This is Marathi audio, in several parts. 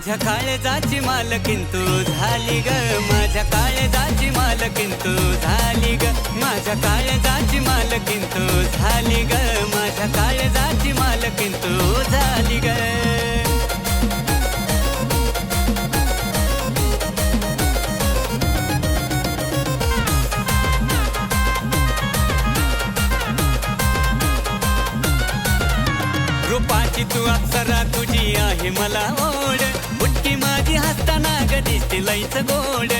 माझ्या काळजाची मालकीन तू झाली ग. माझ्या काळजाची मालकीन तू झाली ग. माझ्या काळजाची मालकीन तू झाली ग. माझ्या काळजाची मालकीन तू झाली ग. रूपाची तू अप्सरा तुझी आहे मला ओढ माझी ग दिसते लईच गोड.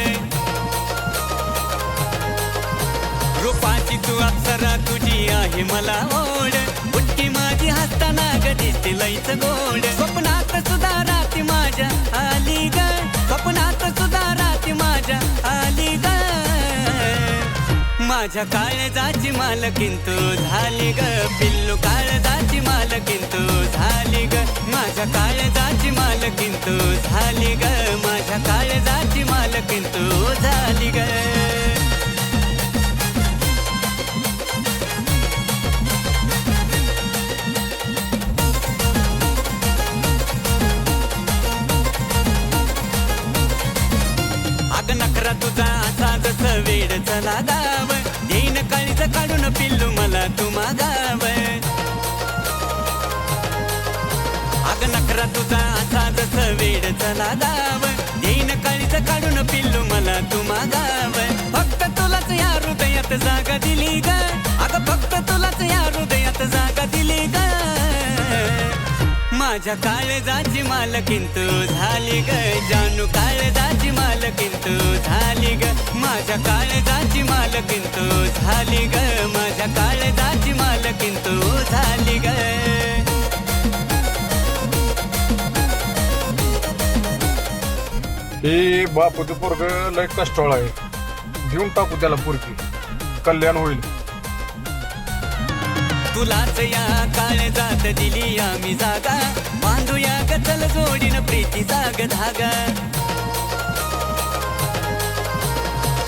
रूपाची तू अप्सरा तुझी आहे मला ओढ. बुटकी माझी हसताना ग दिसते लईच गोड. स्वप्नात सुद्धा राती माझ्या आली ग. स्वप्नात सुद्धा राती माझ्या आली ग. माझ्या काळजाची मालकीन तू झाली ग. पिल्लू काळजाची अग तुझा असा जस वेड चला गाव. येईन काळीच काढून पिल्लू मला तू मागाव अग नखरा तुझा असा जस वेड चला गाव. येईन काळीच काढून पिल्लू मला तू मागाव माझ्या काळजाची मालकीन तू झाली ग जानू. काळजाची मालकीन तू झाली ग माझ्या काळजाची मालकीन तू झाली ग माझ्या काळजाची मालकीन तू झाली ग. हे बापूचं पोरग लय कष्टळ आहे. घेऊन टाकू त्याला पोरगी. कल्याण होईल. तुलाच या काळ जात दिली आम्ही जागा. बांधूया ग जोडीन प्रीती जाग धागा.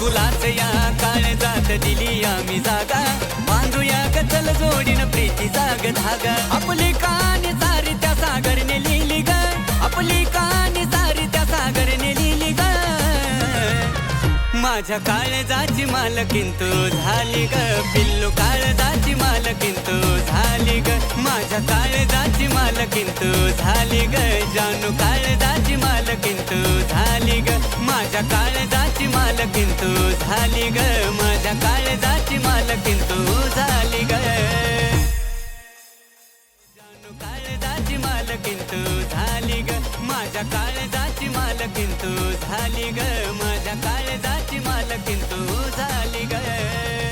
तुलाच या काळ जात दिली आम्ही जागा. बांधूया ग जोडीन प्रीती जाग धागा. आपली माझ्या काळजाची मालकीन तू झाली ग पिल्लू काळजाची मालकीन तू झाली ग माझ्या काळजाची मालकीन तू झाली ग जानू काळजाची मालकीन तू झाली ग माझ्या काळजाची मालकीन तू झाली ग माझ्या काळजाची मालकीन तू झाली ग जानू काळजाची मालकीन तू झाली ग माझ्या काळजाची मालकीन तू झाली ग काळजाची मालकीन तू झाली ग.